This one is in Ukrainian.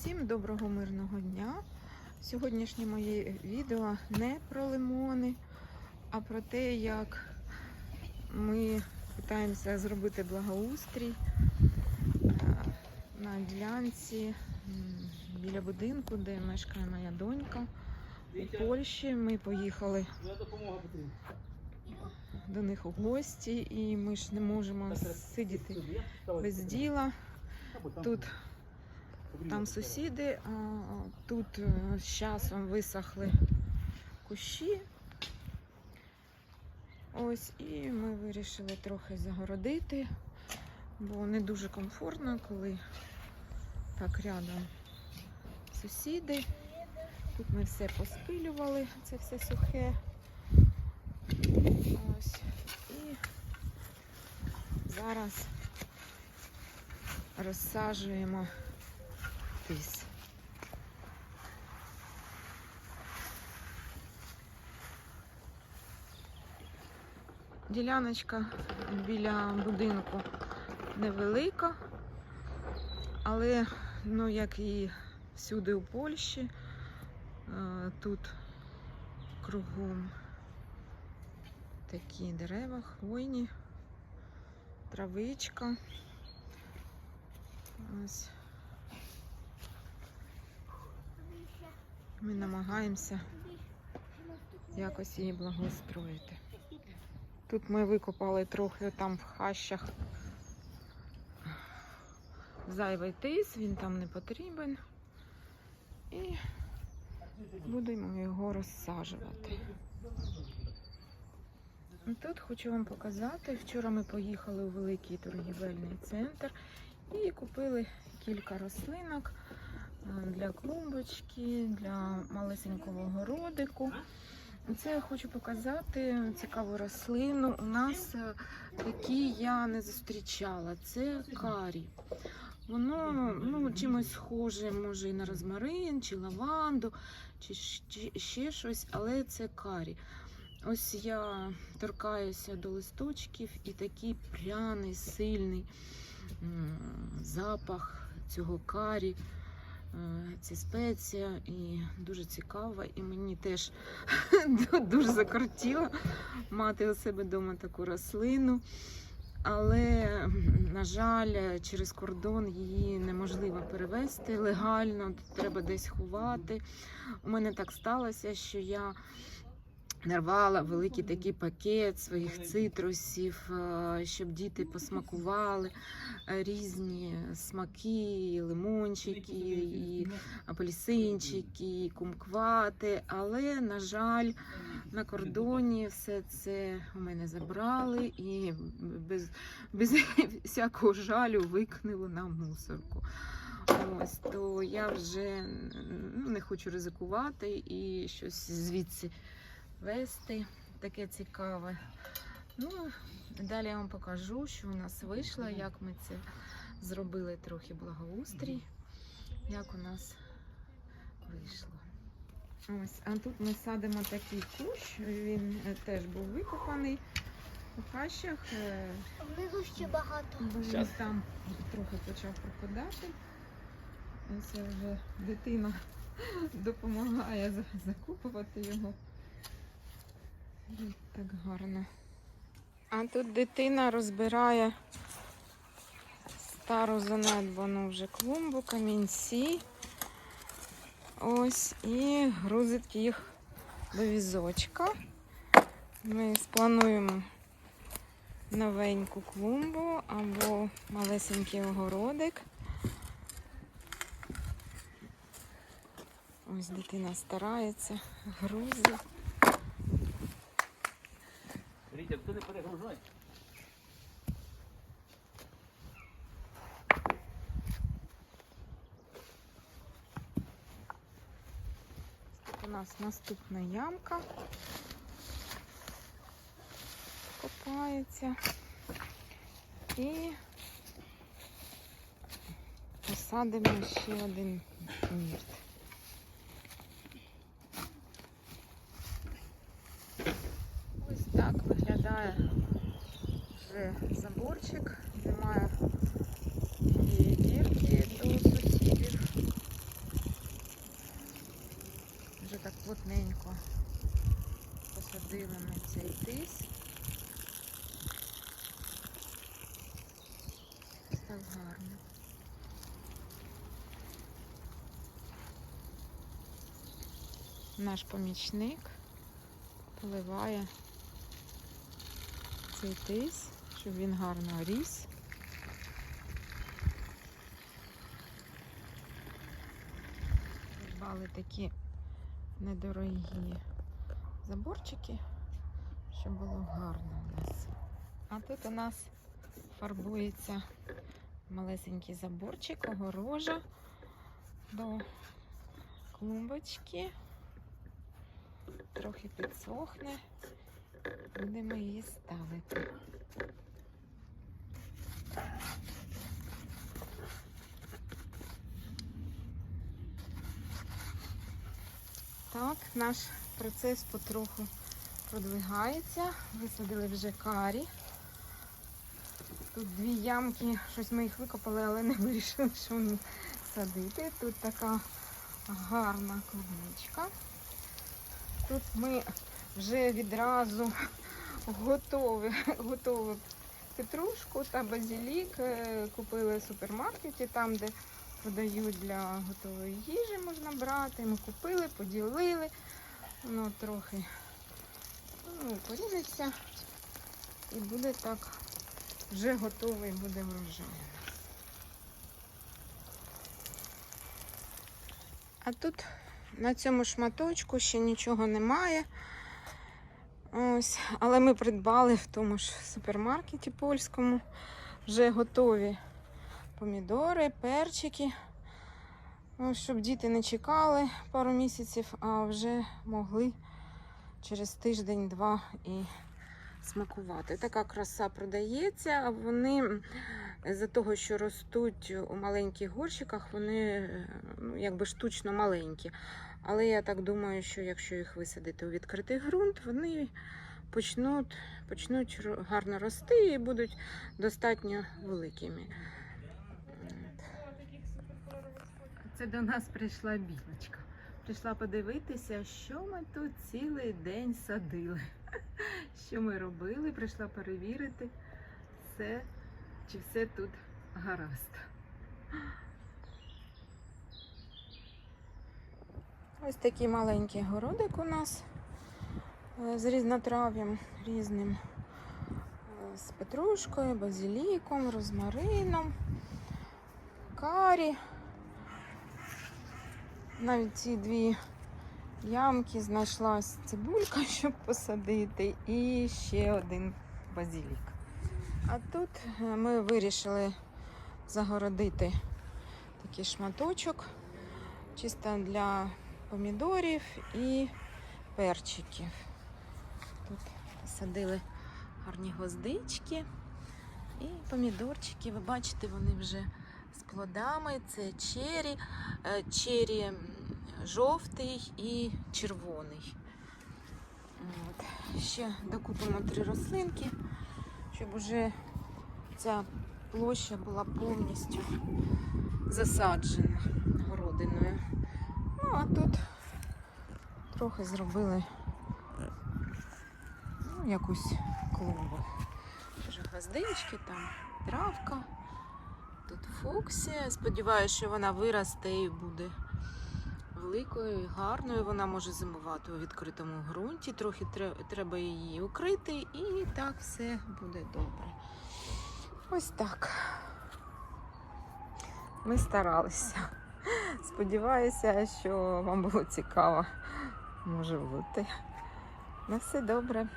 Всім доброго мирного дня. Сьогоднішнє моє відео не про лимони, а про те, як ми намагаємося зробити благоустрій е, на ділянці біля будинку, де мешкає моя донька. У Польщі ми поїхали до них у гості, і ми ж не можемо сидіти без діла. Тут Там сусіди, тут е, з часом висохли кущі. Ось, і ми вирішили трохи загородити, бо не дуже комфортно, коли так рядом сусіди. Тут ми все поспилювали, це все сухе. Ось. І зараз розсаджуємо тис. Діляночка біля будинку невелика, але, ну, як і всюди у Польщі, е, тут кругом такі дерева, хвойні, травичка. Ось. Ми намагаємося якось її благоустроїти. Тут ми викопали трохи там в хащах зайвий тис, він там не потрібен. І будемо його розсаджувати. Тут хочу вам показати. Вчора ми поїхали у великий торгівельний центр і купили кілька рослинок для клумбочки, для малесенького городику. Це я хочу показати цікаву рослину. У нас е, такі я не зустрічала. Це карі. Воно ну, чимось схоже, може і на розмарин, чи лаванду, чи ще щось, але це карі. Ось я торкаюся до листочків і такий пряний, сильний запах цього карі. Це спеція і дуже цікава. І мені теж дуже закортіло мати у себе вдома таку рослину. Але, на жаль, через кордон її неможливо перевезти легально, треба десь ховати. У мене так сталося, що я нарвала великий такий пакет своїх цитрусів, е, щоб діти посмакували е, різні смаки, і лимончики, і апельсинчики, і кумквати. Але, на жаль, на кордоні все це у мене забрали і без, без всякого жалю викинули на мусорку. Ось, то я вже ну, не хочу ризикувати і щось звідси вести. Таке цікаве. Ну, далі я вам покажу, що у нас вийшло, як ми це зробили трохи благоустрій, як у нас вийшло. Ось, а тут ми садимо такий кущ, він е, теж був викопаний у хащах. е, Внизу ще багато. бо він там трохи почав пропадати. Ось вже дитина допомагає закупувати його. Так гарно. А тут дитина розбирає стару занедбану вже клумбу, камінці. Ось і грузить їх до візочка. Ми сплануємо новеньку клумбу або малесенький огородик. Ось дитина старається, грузить. Рітя, ти не перегружай. Тут у нас наступна ямка. Копається. І посадимо ще один мірт. таке заборчик, немає і дірки до сусідів. Вже так плотненько посадили на цей тис. Так гарно. Наш помічник поливає цей тис щоб він гарно ріс. Придбали такі недорогі заборчики, щоб було гарно у нас. А тут у нас фарбується малесенький заборчик, огорожа до клумбочки. Трохи підсохне. Будемо її ставити. Так, наш процес потроху продвигається. Висадили вже карі. Тут дві ямки, щось ми їх викопали, але не вирішили, що вони садити. Тут така гарна клубничка. Тут ми вже відразу готові, готові петрушку та базилік е, купили в супермаркеті, там, де подають для готової їжі, можна брати. Ми купили, поділили. Воно трохи ну, поріжеться і буде так вже готовий буде врожай. А тут на цьому шматочку ще нічого немає. Ось, але ми придбали в тому ж супермаркеті польському вже готові помідори, перчики. Ось, щоб діти не чекали пару місяців, а вже могли через тиждень-два і смакувати. Така краса продається, а вони з-за того, що ростуть у маленьких горщиках, вони е, ну, якби штучно маленькі. Але я так думаю, що якщо їх висадити у відкритий ґрунт, вони почнуть, почнуть гарно рости і будуть достатньо великими. Це до нас прийшла білочка. Прийшла подивитися, що ми тут цілий день садили. Що ми робили, прийшла перевірити все, чи все тут гаразд. Ось такий маленький городик у нас е, з різнотрав'ям різним. Е, З петрушкою, базиліком, розмарином, карі. Навіть ці дві ямки знайшлась цибулька, щоб посадити, і ще один базилік. А тут е, ми вирішили загородити такий шматочок, чисто для помідорів і перчиків. Тут садили гарні гвоздички і помідорчики. Ви бачите, вони вже з плодами. Це чері, е, чері жовтий і червоний. От. Ще докупимо три рослинки, щоб уже ця площа була повністю засаджена городиною. Ну, а тут трохи зробили ну, якусь клумбу. Вже гвоздички, там травка. Тут фуксія. Сподіваюся, що вона виросте і буде великою і гарною. Вона може зимувати у відкритому ґрунті. Трохи треба її укрити, і так все буде добре. Ось так. Ми старалися. Сподіваюся, що вам було цікаво. Може бути. На все добре.